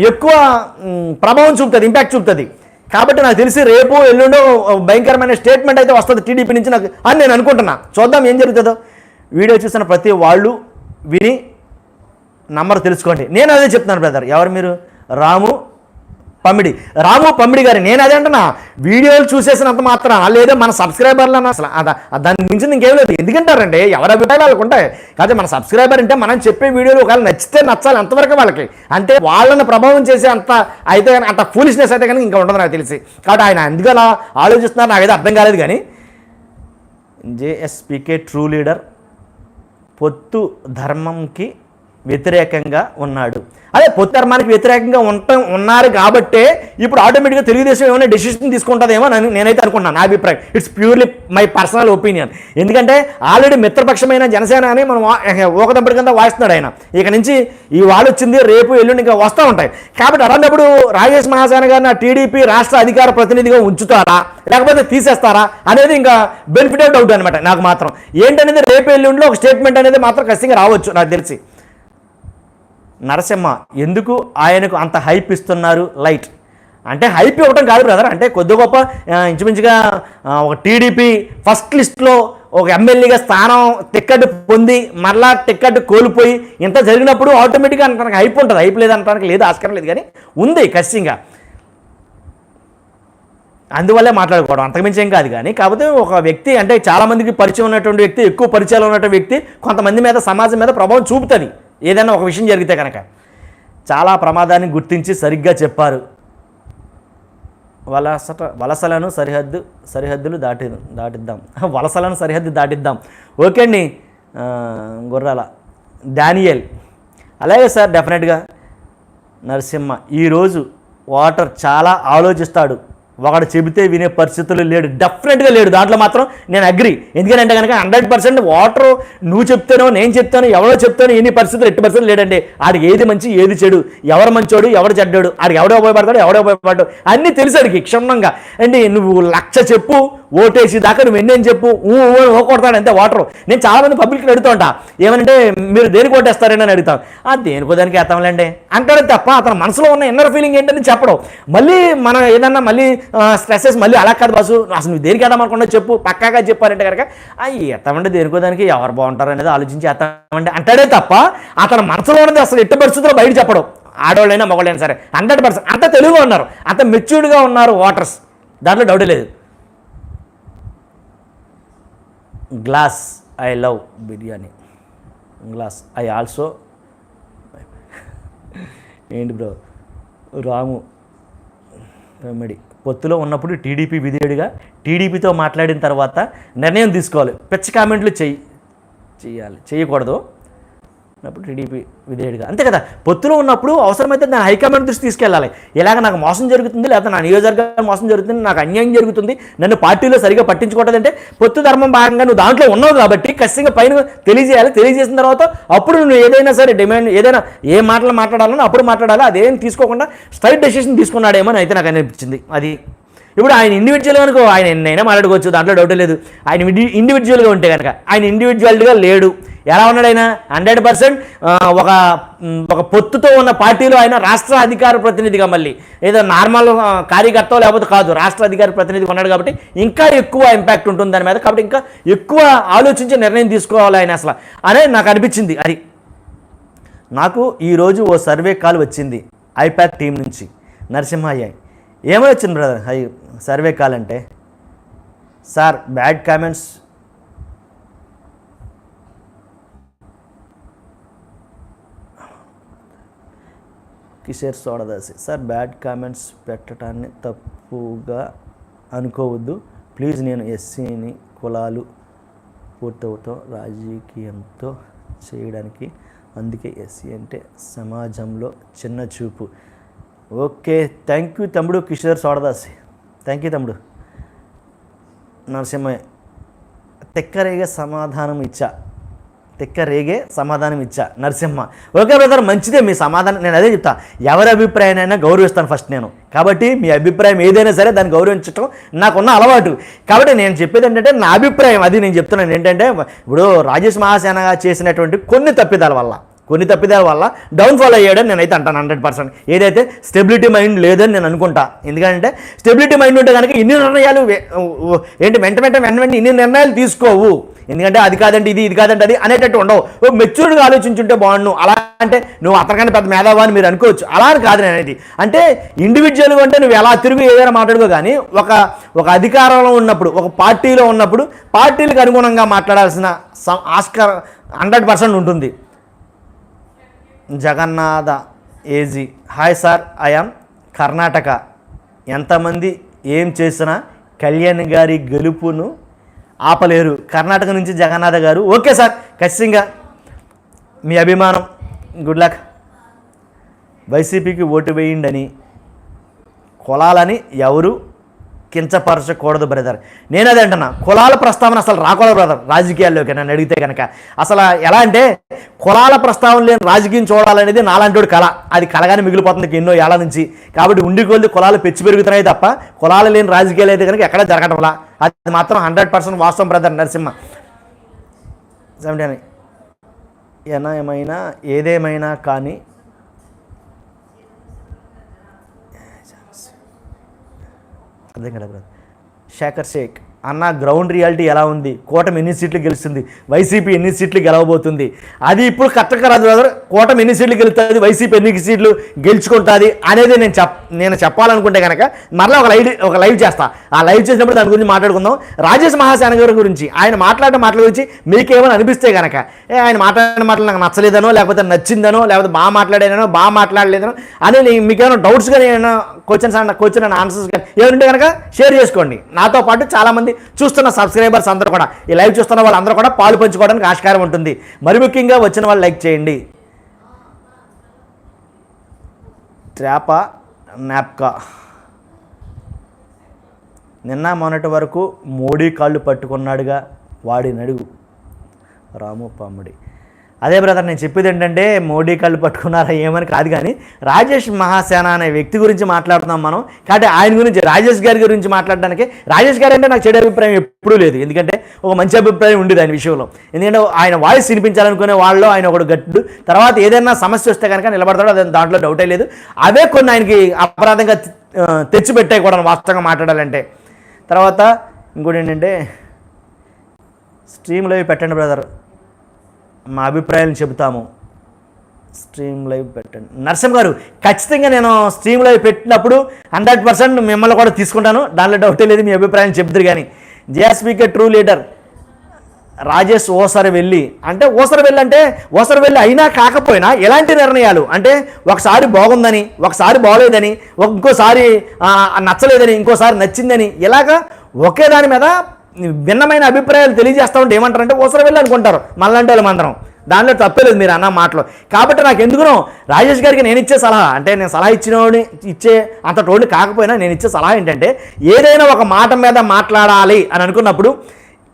ఎక్కువ ఎక్కువ ప్రభావం చూపుతుంది ఇంపాక్ట్ చూపుతుంది. కాబట్టి నాకు తెలిసి రేపు ఎల్లుండో భయంకరమైన స్టేట్మెంట్ అయితే వస్తుంది టీడీపీ నుంచి నాకు అని నేను అనుకుంటున్నా. చూద్దాం ఏం జరుగుతుందో. వీడియో చూసిన ప్రతి వాళ్ళు విని నంబర్ తెలుసుకోండి. నేను అదే చెప్తున్నాను బ్రదర్ ఎవరు మీరు? రాము పమ్మిడి రాము పమిడి గారి నేను అదే అంటున్నా. వీడియోలు చూసేసినంత మాత్రం లేదా మన సబ్స్క్రైబర్లు అన్న అసలు అద- దాని మించి ఇంకేం లేదు. ఎందుకంటారండి? ఎవరి అభిప్రాయాలు వాళ్ళకు ఉంటాయి. కాదు మన సబ్స్క్రైబర్ అంటే మనం చెప్పే వీడియోలు ఒకవేళ నచ్చితే నచ్చాలి అంతవరకు వాళ్ళకి. అంటే వాళ్ళని ప్రభావం చేసే అంత అయితే కానీ అంత ఫూలిష్నెస్ అయితే కానీ ఇంకా ఉండదు నాకు తెలిసి. కాబట్టి ఆయన ఎందుకు అలా ఆలోచిస్తున్నారు నాకైతే అర్థం కాలేదు కానీ. జేఎస్పీకే ట్రూ లీడర్ పొత్తు ధర్మంకి వ్యతిరేకంగా ఉన్నాడు. అదే పొత్తు ధర్మానికి వ్యతిరేకంగా ఉండటం ఉన్నారు కాబట్టే ఇప్పుడు ఆటోమేటిక్గా తెలుగుదేశం ఏమైనా డెసిషన్ తీసుకుంటుందేమో అని నేనైతే అనుకున్నాను నా అభిప్రాయం. It's purely my personal opinion ఎందుకంటే ఆల్రెడీ మిత్రపక్షమైన జనసేన అని మనం ఊకదంపటి కింద వాయిస్తున్నాడు ఆయన. ఇక నుంచి ఈ వాళ్ళు వచ్చింది రేపు ఎల్లుండి ఇంకా వస్తూ ఉంటాయి. కాబట్టి అలాంటప్పుడు రాజేష్ మహాసేన గారిని టీడీపీ రాష్ట్ర అధికార ప్రతినిధిగా ఉంచుతారా? లేకపోతే తీసేస్తారా? అనేది ఇంకా బెనిఫిట్ ఆఫ్ డౌట్ అనమాట నాకు మాత్రం. ఏంటనేది రేపు ఎల్లుండిలో ఒక స్టేట్మెంట్ అనేది మాత్రం ఖచ్చితంగా రావచ్చు నాకు తెలిసి. నరసింహ ఎందుకు ఆయనకు అంత హైప్ ఇస్తున్నారు? లైట్ అంటే హైప్ ఇవ్వటం కాదు బ్రదర్ అంటే కొద్ది గొప్ప ఇంచుమించుగా ఒక టీడీపీ ఫస్ట్ లిస్ట్లో ఒక ఎమ్మెల్యేగా స్థానం టిక్కెట్ పొంది మరలా టిక్కెట్ కోల్పోయి ఇంత జరిగినప్పుడు ఆటోమేటిక్గా అంటానికి హైప్ ఉంటుంది. హైప్ లేదంటానికి లేదు ఆస్కారం లేదు. కానీ ఉంది ఖచ్చితంగా. అందువల్లే మాట్లాడుకోవడం. అంతకుమించి ఏం కాదు కానీ కాకపోతే ఒక వ్యక్తి అంటే చాలామందికి పరిచయం ఉన్నటువంటి వ్యక్తి ఎక్కువ పరిచయాలు ఉన్నటువంటి వ్యక్తి కొంతమంది మీద సమాజం మీద ప్రభావం చూపుతుంది. ఏదైనా ఒక విషయం జరిగితే కనుక చాలా ప్రమాదాన్ని గుర్తించి సరిగ్గా చెప్పారు. వలసట వలసలను సరిహద్దు సరిహద్దులు దాటి దాటిద్దాం. వలసలను సరిహద్దు దాటిద్దాం. ఓకే అండి గుర్రాల. డానియల్. అలాగే సార్ డెఫినెట్గా నరసింహ. ఈరోజు వాటర్ చాలా ఆలోచిస్తాడు. ఒకడు చెబితే వినే పరిస్థితులు లేడు. డెఫినెట్గా లేడు. దాంట్లో మాత్రం నేను అగ్రి ఎందుకంటే కనుక హండ్రెడ్ పర్సెంట్ వాటర్ నువ్వు చెప్తానో నేను చెప్తాను ఎవరో చెప్తాను ఎన్ని పరిస్థితులు ఎట్టి పరిస్థితులు లేడండి. ఆడికి ఏది మంచి ఏది చెడు ఎవరు మంచోడు ఎవరు చెడ్డాడు ఆడికి ఎవడో ఉపయోగపడతాడు ఎవడో ఉపయోగపడ్డాడు అన్నీ తెలుసు ఆడికి క్షుణ్ణంగా. అండి నువ్వు లక్ష చెప్పు ఓటేసి దాకా నువ్వు ఎన్నేం చెప్పు ఊ ఓ కొడతాడు అంతే వాటర్ నేను చాలామంది పబ్లిక్ అడుగుతూ ఉంటా. ఏమంటే మీరు దేనికి ఓటేస్తారని అని అడుగుతాం. ఆ దేనికో దానికి వేస్తాంలేండి? అంటాడు తప్ప అతని మనసులో ఉన్న ఇన్నర్ ఫీలింగ్ ఏంటని చెప్పడం. మళ్ళీ మనం ఏదన్నా మళ్ళీ స్ట్రెస్సెస్ మళ్ళీ అలా కాదు బాసు. అసలు నువ్వు దేనికి వేద్దామనుకున్నా చెప్పు. పక్కాగా చెప్పారంటే కనుక ఆ ఎత్తామంటే దేనికో దానికి ఎవరు బాగుంటారు అనేది ఆలోచించి వేస్తామంటే అంటాడే తప్ప అతని మనసులో ఉన్నది అసలు ఎట్టి పరిస్థితుల్లో బయట చెప్పడం. ఆడవాళ్ళైనా మగవాళ్ళైనా సరే. Hundred percent. అంత తెలుగుగా ఉన్నారు. అంత మెచ్యూర్డ్గా ఉన్నారు వాటర్స్ దాంట్లో డౌట్ లేదు. Glass I love biryani glass I also ఏంటి బ్రో రాము రెమెడీ పొత్తులో ఉన్నప్పుడు టీడీపీ విధేయుడిగా టీడీపీతో మాట్లాడిన తర్వాత నిర్ణయం తీసుకోవాలి. పిచ్చి కామెంట్లు చెయ్యి. చేయాలి చేయకూడదు అప్పుడు టీడీపీ విధేయుడిగా. అంతే కదా? పొత్తులో ఉన్నప్పుడు అవసరమైతే నేను హైకమాండ్ దృష్టి తీసుకెళ్ళాలి. ఇలాగ నాకు మోసం జరుగుతుంది లేకపోతే నా నియోజకవర్గం మోసం జరుగుతుంది నాకు అన్యాయం జరుగుతుంది నన్ను పార్టీలో సరిగా పట్టించుకోవట్లేదంటే పొత్తు ధర్మం భాగంగా నువ్వు దాంట్లో ఉన్నావు కాబట్టి ఖచ్చితంగా పైన తెలియజేయాలి. తెలియజేసిన తర్వాత అప్పుడు నువ్వు ఏదైనా సరే డిమాండ్ ఏదైనా ఏ మాటలు మాట్లాడాలని అప్పుడు మాట్లాడాలి. అదేం తీసుకోకుండా స్ట్రైట్ డెసిషన్ తీసుకున్నాడేమో అని అయితే నాకు అనిపించింది. అది ఇప్పుడు ఆయన ఇండివిజువల్గా అనుకో ఆయన ఎన్నైనా మాట్లాడుకోవచ్చు దాంట్లో డౌట్ లేదు. ఆయన ఇండివిజువల్గా ఉంటే కనుక ఆయన ఇండివిజువల్గా లేడు. ఎలా ఉన్నాడు ఆయన? హండ్రెడ్ పర్సెంట్ ఒక ఒక పొత్తుతో ఉన్న పార్టీలో ఆయన రాష్ట్ర అధికార ప్రతినిధిగా మళ్ళీ. ఏదో నార్మల్ కార్యకర్త లేకపోతే కాదు రాష్ట్ర అధికార ప్రతినిధిగా ఉన్నాడు కాబట్టి ఇంకా ఎక్కువ ఇంపాక్ట్ ఉంటుంది దాని మీద. కాబట్టి ఇంకా ఎక్కువ ఆలోచించి నిర్ణయం తీసుకోవాలి ఆయన అసలు. అనే నాకు అనిపించింది అది. నాకు ఈరోజు ఓ సర్వే కాల్ వచ్చింది ఐపాక్ టీం నుంచి నరసింహయ్య. ఏమో వచ్చింది బ్రదర్ హై సర్వే కాల్ అంటే. సార్ బ్యాడ్ కామెంట్స్ కిషోర్ సోడదాసి. సార్ బ్యాడ్ కామెంట్స్ పెట్టడాన్ని తప్పుగా అనుకోవద్దు. ప్లీజ్ నేను ఎస్సీని కులాలు పూర్తవుతో. రాజకీయంతో చేయడానికి. అందుకే ఎస్సీ అంటే సమాజంలో చిన్న చూపు. ఓకే థ్యాంక్ యూ తమ్ముడు కిషోర్ సోడదాసి థ్యాంక్ యూ తమ్ముడు. నరసింహ తెక్కరేగే సమాధానం ఇచ్చా. తెక్క రేగే సమాధానం ఇచ్చా. నరసింహ ఓకే బ్రదర్ మంచిదే మీ సమాధానం. నేను అదే చెప్తా. ఎవరి అభిప్రాయాన్నైనా గౌరవిస్తాను ఫస్ట్ నేను. కాబట్టి మీ అభిప్రాయం ఏదైనా సరే దాన్ని గౌరవించడం నాకున్న అలవాటు. కాబట్టి నేను చెప్పేది ఏంటంటే నా అభిప్రాయం అది నేను చెప్తున్నాను. ఏంటంటే ఇప్పుడు రాజేష్ మహాసేన చేసినటువంటి కొన్ని తప్పిదాల వల్ల కొన్ని తప్పిదాల వల్ల డౌన్ఫాల్ అయ్యాడని నేనైతే అంటాను హండ్రెడ్ పర్సెంట్ ఏదైతే స్టెబిలిటీ మైండ్ లేదని నేను అనుకుంటా. ఎందుకంటే స్టెబిలిటీ మైండ్ ఉంటే కనుక ఇన్ని నిర్ణయాలు ఏంటి వెంట వెంట వెంట వెంట ఇన్ని నిర్ణయాలు తీసుకోవు. ఎందుకంటే అది కాదంటే ఇది ఇది కాదంటే అది అనేటట్టు ఉండవు. ఓ మెచ్యూర్డ్గా ఆలోచించుంటే బాగుండు. అలా అంటే నువ్వు అతనికన్నా పెద్ద మేధావా అని మీరు అనుకోవచ్చు. అలా అని కాదు నేను అనేది అంటే ఇండివిజువల్గా అంటే నువ్వు ఎలా తిరిగి ఏదైనా మాట్లాడుకో కానీ ఒక ఒక అధికారంలో ఉన్నప్పుడు ఒక పార్టీలో ఉన్నప్పుడు పార్టీలకు అనుగుణంగా మాట్లాడాల్సిన సం- ఆస్కారం హండ్రెడ్ పర్సెంట్ ఉంటుంది. Jagannatha AG. Hi sir I'm Karnataka. ఎంతమంది ఏం చేసినా కళ్యాణ్ గారి గెలుపును ఆపలేరు. కర్ణాటక నుంచి జగన్నాథ గారు. ఓకే సార్ ఖచ్చితంగా మీ అభిమానం. గుడ్ లక్ వైసీపీకి ఓటు వేయండి అని కులాలని ఎవరు కించపరచకూడదు బ్రదర్ నేను అదే అంటున్నా. కులాల ప్రస్తావన అసలు రాకూడదు బ్రదర్ రాజకీయాల్లోకి నన్ను అడిగితే కనుక అసలు ఎలా అంటే కులాల ప్రస్తావన లేని రాజకీయం చూడాలనేది నాలాంటి కళ. అది కలగానే మిగిలిపోతుంది ఎన్నో ఏళ్ళ నుంచి. కాబట్టి ఉండి కొద్ది కులాలు పెచ్చి పెరుగుతున్నాయి తప్ప కులాలు లేని రాజకీయాలు అయితే కనుక ఎక్కడ జరగటంలా అది మాత్రం హండ్రెడ్ పర్సెంట్ వాస్తవం బ్రదర్ నరసింహ. సెవెంటీ ఏనా ఏమైనా ఏదేమైనా కానీ అర్థం కదా బ్రదర్. శేఖర్ షేక్ అన్న గ్రౌండ్ రియాలిటీ ఎలా ఉంది? కూటమి ఎన్ని సీట్లు గెలుస్తుంది? వైసీపీ ఎన్ని సీట్లు గెలవబోతుంది? అది ఇప్పుడు కరెక్ట్గా రాదు బ్రదర్. కూటమి ఎన్ని సీట్లు గెలుస్తుంది? వైసీపీ ఎన్ని సీట్లు గెలుచుకుంటుంది అనేది నేను చెప్ నేను చెప్పాలనుకుంటే కనుక మరలా ఒక లైవ్ ఒక లైవ్ చేస్తా. ఆ లైవ్ చేసినప్పుడు దాని గురించి మాట్లాడుకుందాం. రాజేష్ మహాసేన గారి గురించి ఆయన మాట్లాడిన మాటల గురించి మీకేమైనా అనిపిస్తే కనుక ఏ ఆయన మాట్లాడిన మాటలు నాకు నచ్చలేదనో లేకపోతే నచ్చిందనో లేకపోతే బాగా మాట్లాడానో బాగా మాట్లాడలేదనో అదే మీకేమైనా డౌట్స్ కానీ ఏమైనా క్వశ్చన్స్ అన్న క్వశ్చన్ అండ్ ఆన్సర్స్ కానీ ఏమంటే కనుక షేర్ చేసుకోండి. నాతో పాటు చాలామంది చూస్తున్న సబ్స్క్రైబర్స్ అందరూ కూడా ఈ లైవ్ చూస్తున్న వాళ్ళందరూ కూడా పాలు పంచుకోవడానికి ఆస్కారం ఉంటుంది. మరి ముఖ్యంగా వచ్చిన వాళ్ళు లైక్ చేయండి. ట్రాపా నాప్కా. నిన్న మొన్నటి వరకు మోడీ కాళ్ళు పట్టుకున్నాడుగా వాడి నడుగు రాము పాముడి. అదే బ్రదర్ నేను చెప్పేది ఏంటంటే మోడీ కళ్ళు పట్టుకున్నారా ఏమని కాదు కానీ రాజేష్ మహాసేన అనే వ్యక్తి గురించి మాట్లాడుతున్నాం మనం. కాబట్టి ఆయన గురించి రాజేష్ గారి గురించి మాట్లాడడానికి రాజేష్ గారు అంటే నాకు చెడు అభిప్రాయం ఎప్పుడూ లేదు. ఎందుకంటే ఒక మంచి అభిప్రాయం ఉండేది ఆయన విషయంలో. ఎందుకంటే ఆయన వాయిస్ వినిపించాలనుకునే వాళ్ళు ఆయన ఒకడు గట్టు తర్వాత ఏదైనా సమస్య వస్తే కనుక నిలబడతాడు అదే దాంట్లో డౌటే లేదు. అవే కొన్ని ఆయనకి అపరాధంగా తెచ్చిపెట్టాయి కూడా వాస్తవంగా మాట్లాడాలంటే. తర్వాత ఇంకోటి ఏంటంటే స్ట్రీమ్లో పెట్టండి బ్రదర్. మా అభిప్రాయాలను చెబుతాము. స్ట్రీమ్ లైవ్ పెట్టండి. నరసింహ గారు ఖచ్చితంగా నేను స్ట్రీమ్ లైవ్ పెట్టినప్పుడు హండ్రెడ్ పర్సెంట్ మిమ్మల్ని కూడా తీసుకుంటాను. దాంట్లో డౌటే లేదు మీ అభిప్రాయం చెబుతారు కానీ. జేఎస్పీకే ట్రూ లీడర్ రాజేష్ ఓసారి వెళ్ళి అంటే ఓసరి వెళ్ళి అంటే ఓసరి వెళ్ళి అయినా కాకపోయినా ఎలాంటి నిర్ణయాలు? అంటే ఒకసారి బాగుందని ఒకసారి బాగోలేదని ఇంకోసారి నచ్చలేదని ఇంకోసారి నచ్చిందని ఇలాగా ఒకే దాని మీద భిన్నమైన అభిప్రాయాలు తెలియజేస్తా ఉంటే ఏమంటారంటే ఓసరి వెళ్ళి అనుకుంటారు మళ్ళంటే వాళ్ళు మందరం. దానిలో తప్పలేదు మీరు అన్న మాటలో. కాబట్టి నాకు ఎందుకునో రాజేష్ గారికి నేను ఇచ్చే సలహా అంటే నేను సలహా ఇచ్చినోడిని ఇచ్చే అంత టోడిని కాకపోయినా నేను ఇచ్చే సలహా ఏంటంటే ఏదైనా ఒక మాట మీద మాట్లాడాలి అని అనుకున్నప్పుడు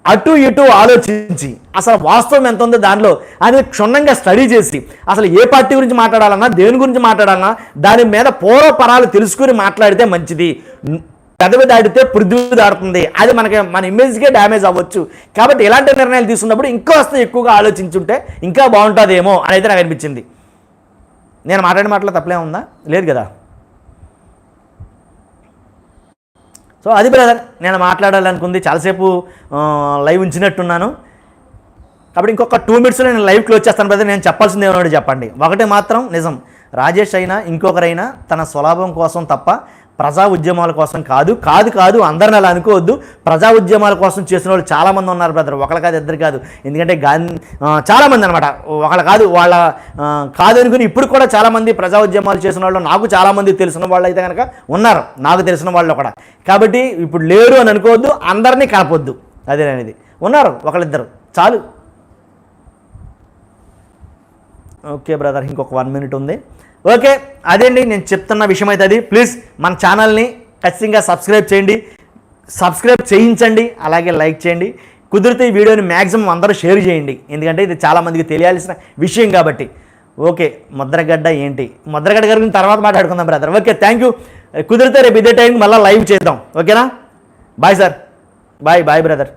అటు ఇటు ఆలోచించి అసలు వాస్తవం ఎంత ఉందో దానిలో అది క్షుణ్ణంగా స్టడీ చేసి అసలు ఏ పార్టీ గురించి మాట్లాడాలన్నా దేని గురించి మాట్లాడాలన్నా దాని మీద పూర్వపరాలు తెలుసుకుని మాట్లాడితే మంచిది. పెదవి దాడితే పృథ్వీ దాడుతుంది అది మనకి మన ఇమేజ్కే డ్యామేజ్ అవ్వచ్చు. కాబట్టి ఇలాంటి నిర్ణయాలు తీసుకున్నప్పుడు ఇంకా వస్తే ఎక్కువగా ఆలోచించుంటే ఇంకా బాగుంటుందేమో అని అయితే నాకు అనిపించింది. నేను మాట్లాడిన మాటలో తప్పలే ఉందా? లేదు కదా? సో అది బ్రదర్ నేను మాట్లాడాలనుకుంది. చాలాసేపు లైవ్ ఉంచినట్టున్నాను. కాబట్టి ఇంకొక టూ మినిట్స్లో నేను లైవ్ క్లోజ్ చేస్తాను బ్రదర్ నేను చెప్పాల్సింది ఏమన్నా చెప్పండి. ఒకటి మాత్రం నిజం. రాజేష్ అయినా ఇంకొకరైనా తన స్వలాభం కోసం తప్ప ప్రజా ఉద్యమాల కోసం కాదు కాదు కాదు అందరిని అలా అనుకోవద్దు. ప్రజా ఉద్యమాల కోసం చేసిన వాళ్ళు చాలామంది ఉన్నారు బ్రదర్ ఒకళ్ళు కాదు ఇద్దరు కాదు. ఎందుకంటే గాంధీ చాలామంది అనమాట ఒకళ్ళు కాదు వాళ్ళ కాదు అనుకుని ఇప్పుడు కూడా చాలామంది ప్రజా ఉద్యమాలు చేసిన వాళ్ళు నాకు చాలామంది తెలిసిన వాళ్ళు అయితే కనుక ఉన్నారు. నాకు తెలిసిన వాళ్ళు కూడా. కాబట్టి ఇప్పుడు లేరు అని అనుకోవద్దు అందరినీ కలపొద్దు. అదేననేది ఉన్నారు ఒకళ్ళిద్దరు. చాలు. ఓకే బ్రదర్ ఇంకొక వన్ మినిట్ ఉంది. ఓకే అదేండి నేను చెప్తున్న విషయం అయితే అది. ప్లీజ్ మన ఛానల్ని ఖచ్చితంగా సబ్స్క్రైబ్ చేయండి. సబ్స్క్రైబ్ చేయించండి అలాగే లైక్ చేయండి. కుదిరితే ఈ వీడియోని మ్యాక్సిమం అందరూ షేర్ చేయండి. ఎందుకంటే ఇది చాలామందికి తెలియాల్సిన విషయం కాబట్టి. ఓకే ముద్రగడ్డ ఏంటి? ముద్రగడ్డ గారి తర్వాత మాట్లాడుకుందాం బ్రదర్ ఓకే థ్యాంక్ యూ కుదిరితే రేపు ఇదే టైంకి మళ్ళీ లైవ్ చేద్దాం. ఓకేనా? Bye sir bye bye brother